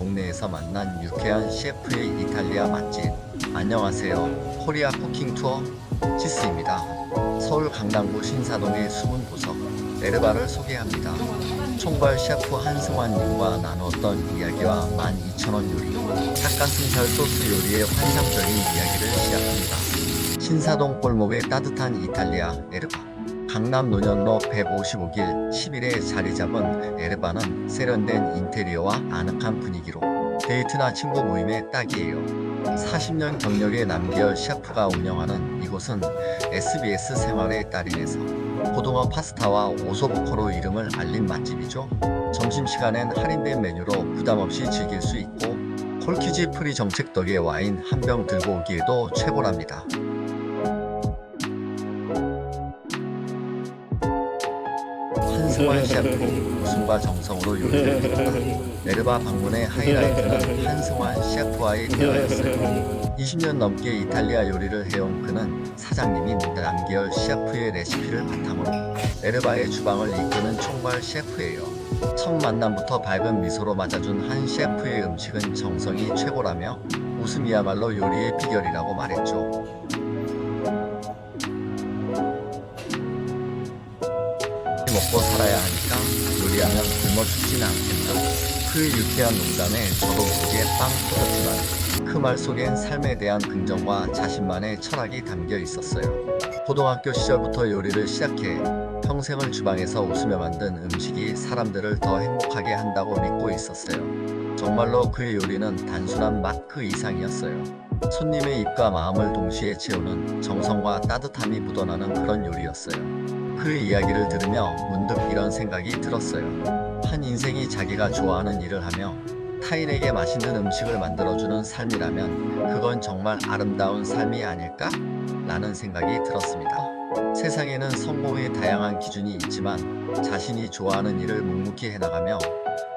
동네에서 만난 유쾌한 셰프의 이탈리아 맛집. 안녕하세요. 코리아 쿠킹 투어 치스입니다. 서울 강남구 신사동의 숨은 보석 에르바를 소개합니다. 총괄 셰프 한승환님과 나누었던 이야기와 12,000원 요리, 닭가슴살 소스 요리의 환상적인 이야기를 시작합니다. 신사동 골목의 따뜻한 이탈리아 에르바. 강남 논현로 155길 11에 자리 잡은 에르바는 세련된 인테리어와 아늑한 분위기로 데이트나 친구 모임에 딱이에요. 40년 경력의 남기열 셰프가 운영하는 이곳은 SBS 생활의 달인에서 고등어 파스타와 오소부코로 이름을 알린 맛집이죠. 점심시간엔 할인된 메뉴로 부담없이 즐길 수 있고 콜키지 프리 정책 덕에 와인 한 병 들고 오기에도 최고랍니다. 한승환 셰프 웃음과 정성으로 요리를 했다. 네르바 방문의 하이라이트는 한승환 셰프와의 대화였어요. 20년 넘게 이탈리아 요리를 해온 그는 사장님인 남기열 셰프의 레시피를 바탕으로 네르바의 주방을 이끄는 총괄 셰프예요. 첫 만남부터 밝은 미소로 맞아준 한 셰프의 음식은 정성이 최고라며 웃음이야말로 요리의 비결이라고 말했죠. 먹고 살아야 하니까 요리하면 굶어 죽진 않겠다. 그 유쾌한 농담에 저도 모르게 빵 터졌지만 그 말 속엔 삶에 대한 긍정과 자신만의 철학이 담겨 있었어요. 고등학교 시절부터 요리를 시작해 평생을 주방에서 웃으며 만든 음식이 사람들을 더 행복하게 한다고 믿고 있었어요. 정말로 그의 요리는 단순한 맛 그 이상이었어요. 손님의 입과 마음을 동시에 채우는 정성과 따뜻함이 묻어나는 그런 요리였어요. 그 이야기를 들으며 문득 이런 생각이 들었어요. 한 인생이 자기가 좋아하는 일을 하며 타인에게 맛있는 음식을 만들어주는 삶이라면 그건 정말 아름다운 삶이 아닐까? 라는 생각이 들었습니다. 세상에는 성공의 다양한 기준이 있지만 자신이 좋아하는 일을 묵묵히 해나가며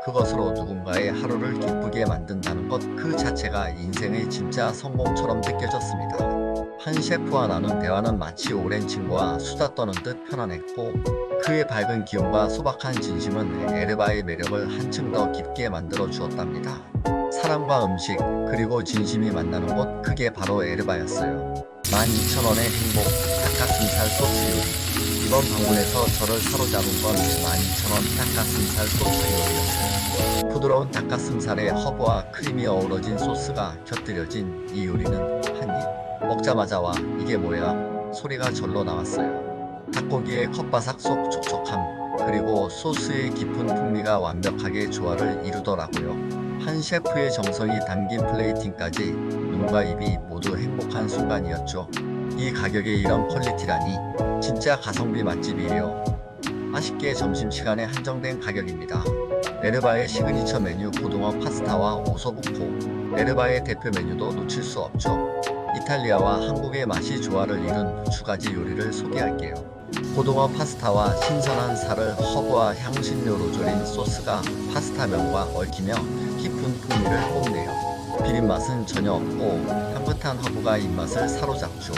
그것으로 누군가의 하루를 기쁘게 만든다는 것 그 자체가 인생의 진짜 성공처럼 느껴졌습니다. 한 셰프와 나눈 대화는 마치 오랜 친구와 수다 떠는 듯 편안했고 그의 밝은 기운과 소박한 진심은 에르바의 매력을 한층 더 깊게 만들어 주었답니다. 사랑과 음식 그리고 진심이 만나는 곳 그게 바로 에르바였어요. 12,000원의 행복 닭가슴살 소스 요리 이번 방문에서 저를 사로잡은 건 12,000원 닭가슴살 소스 요리였어요. 부드러운 닭가슴살에 허브와 크림이 어우러진 소스가 곁들여진 이 요리는 한입 먹자마자 와 이게 뭐야 소리가 절로 나왔어요. 닭고기의 컵바삭 속 촉촉함 그리고 소스의 깊은 풍미가 완벽하게 조화를 이루더라고요. 한 셰프의 정성이 담긴 플레이팅까지 눈과 입이 모두 행복한 순간이었죠. 이 가격에 이런 퀄리티라니 진짜 가성비 맛집이에요. 아쉽게 점심시간에 한정된 가격입니다. 에르바의 시그니처 메뉴 고등어 파스타와 오소부코 에르바의 대표 메뉴도 놓칠 수 없죠. 이탈리아와 한국의 맛이 조화를 이룬 두 가지 요리를 소개할게요. 고등어 파스타와 신선한 살을 허브와 향신료로 졸인 소스가 파스타면과 얽히며 깊은 풍미를 뽐내요. 비린 맛은 전혀 없고 향긋한 허브가 입맛을 사로잡죠.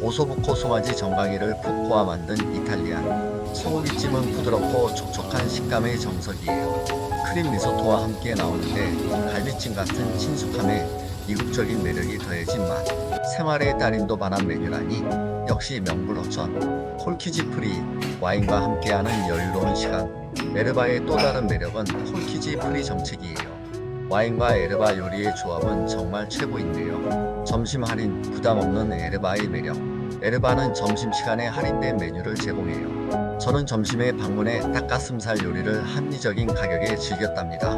오소부코 송아지 정강이를 푹 고아 만든 이탈리안. 소고기찜은 부드럽고 촉촉한 식감의 정석이에요. 크림 리소토와 함께 나오는데 갈비찜 같은 친숙함에 이국적인 매력이 더해진 맛. 생활의 달인도 반한 메뉴라니 역시 명불허전. 콜키지 프리 와인과 함께하는 여유로운 시간. 에르바의 또 다른 매력은 콜키지 프리 정책이에요. 와인과 에르바 요리의 조합은 정말 최고인데요. 점심 할인 부담 없는 에르바의 매력. 에르바는 점심시간에 할인된 메뉴를 제공해요. 저는 점심에 방문해 닭가슴살 요리를 합리적인 가격에 즐겼답니다.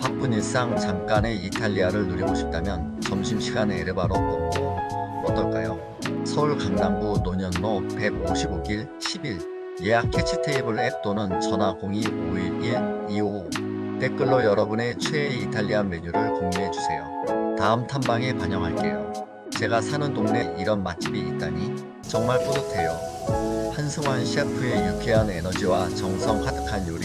바쁜 일상 잠깐의 이탈리아를 누리고 싶다면 점심시간에 에르바로 꼽고 어떨까요? 서울 강남구 논현로 155길 11 예약 캐치 테이블 앱 또는 전화 02-511-255 댓글로 여러분의 최애 이탈리안 메뉴를 공유해주세요. 다음 탐방에 반영할게요. 제가 사는 동네 이런 맛집이 있다니 정말 뿌듯해요. 한승환 셰프의 유쾌한 에너지와 정성 가득한 요리,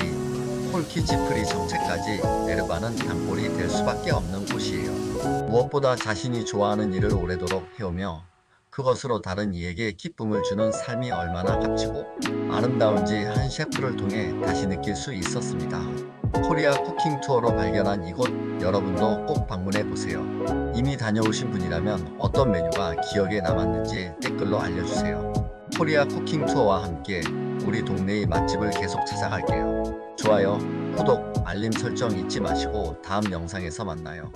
폴키지프리 정책까지 에르바는 단골이 될 수밖에 없는 곳이에요. 무엇보다 자신이 좋아하는 일을 오래도록 해오며 그것으로 다른 이에게 기쁨을 주는 삶이 얼마나 값지고 아름다운지 한 셰프를 통해 다시 느낄 수 있었습니다. 코리아 쿠킹 투어로 발견한 이곳 여러분도 꼭 방문해 보세요. 이미 다녀오신 분이라면 어떤 메뉴가 기억에 남았는지 댓글로 알려주세요. 코리아 쿠킹 투어와 함께 우리 동네의 맛집을 계속 찾아갈게요. 좋아요, 구독, 알림 설정 잊지 마시고 다음 영상에서 만나요.